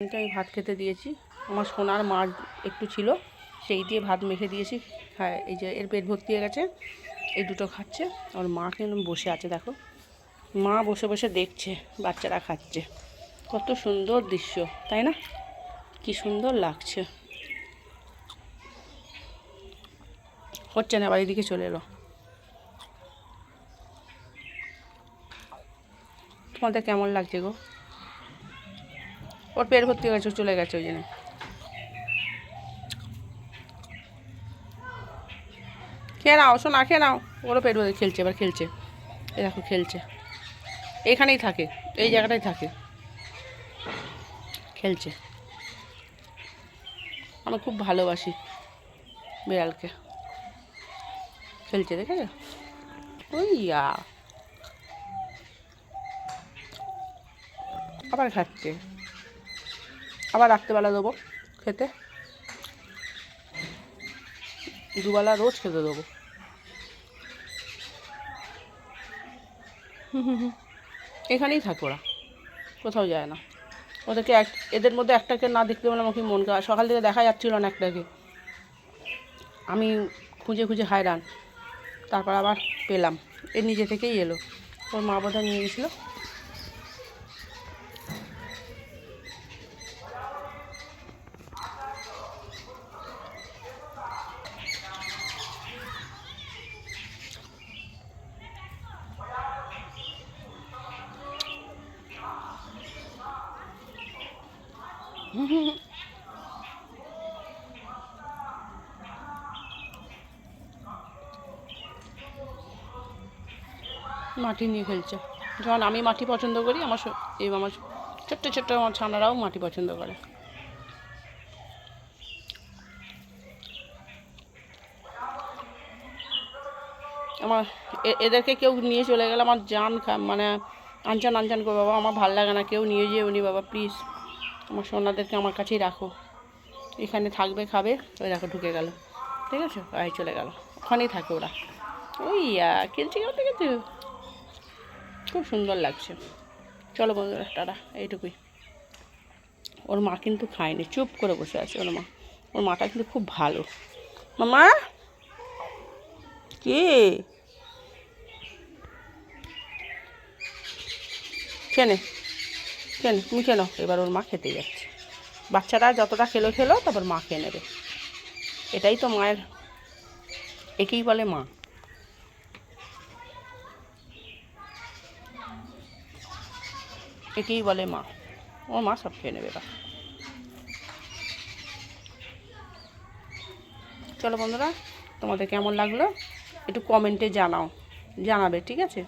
আমি ভাত খেতে দিয়েছি। আমার সোনার মাছ একটু ছিল, সেই দিয়ে ভাত মেখে দিয়েছি। হ্যাঁ এই যে এর পেট ভর্তি হয়ে গেছে, এই দুটো খাচ্ছে। আর মা কিন্তু বসে আছে, দেখো। মা বসে বসে দেখছে, বাচ্চারা খাচ্ছে। কত সুন্দর দৃশ্য, তাই না? কি সুন্দর লাগছে। হচ্ছে না, বাড়ির দিকে চলে এলো। তোমাদের কেমন লাগছে গো? ওর পেট ভর্তি হয়ে গেছে চলে গেছে ওই জন্য। খেয়ে নাও, শোনা খেয়ে নাও। ওরও পেট ভর্তি, খেলছে, এবার খেলছে। এই দেখো, খেলছে। এইখানেই থাকে, এই জায়গাটাই থাকে। খেলছে। আমি খুব ভালোবাসি বিড়ালকে। খেলছে, দেখেছ? ওই ইয়া আবার খাচ্ছে। আবার রাত্রেবেলা দেবো খেতে। দুবেলা রোজ খেতে দেবো। এখানেই থাকে ওরা, কোথাও যায় না। ওদেরকে এক, এদের মধ্যে একটাকে না দেখতে পেলে আমাকে মন সকাল থেকে দেখা যাচ্ছিল না একটাকে। আমি খুঁজে খুঁজে হায়রান, তারপর আবার পেলাম। এর নিজে থেকেই এলো। ওর মা বোধহয় নিয়ে গেছিল। মাটি নিয়ে খেলছে যখন আমি মাটি পছন্দ করি, আমার এই আমার ছোট্ট ছোট্ট আমার ছানারাও মাটি পছন্দ করে। আমার এদেরকে কেউ নিয়ে চলে গেলে আমার জান খা- মানে আনচান আনচান করে বাবা, আমার ভালো লাগে না। কেউ নিয়ে যেও উনি বাবা প্লিজ আমার সোনাদেরকে আমার কাছেই রাখো। এখানে থাকবে, খাবে, ওই দেখো ঢুকে গেল। ঠিক আছে? আয় চলে গেল। ওখানেই থাকে ওরা। ওই খেলছে কেউ দেখেছ? খুব সুন্দর লাগছে। চলো বন্ধুরা, টাটা। এইটুকুই। ওর মা কিন্তু খায়নি। চুপ করে বসে আছে ওর মা। ওর মাটা কিন্তু খুব ভালো। মামা? কে? কেনে কেন তুমি কেন এবার ওর মা খেতে যাচ্ছে। বাচ্চারা যতটা খেলো খেলো, তারপর মা খেয়ে নেবে। এটাই তো মায়ের, একেই বলে মা। একেই বলে মা। ও মা সব খেয়ে নেবে এবার। চলো বন্ধুরা, তোমাদের কেমন লাগল? একটু কমেন্টে জানাও, জানাবে, ঠিক আছে?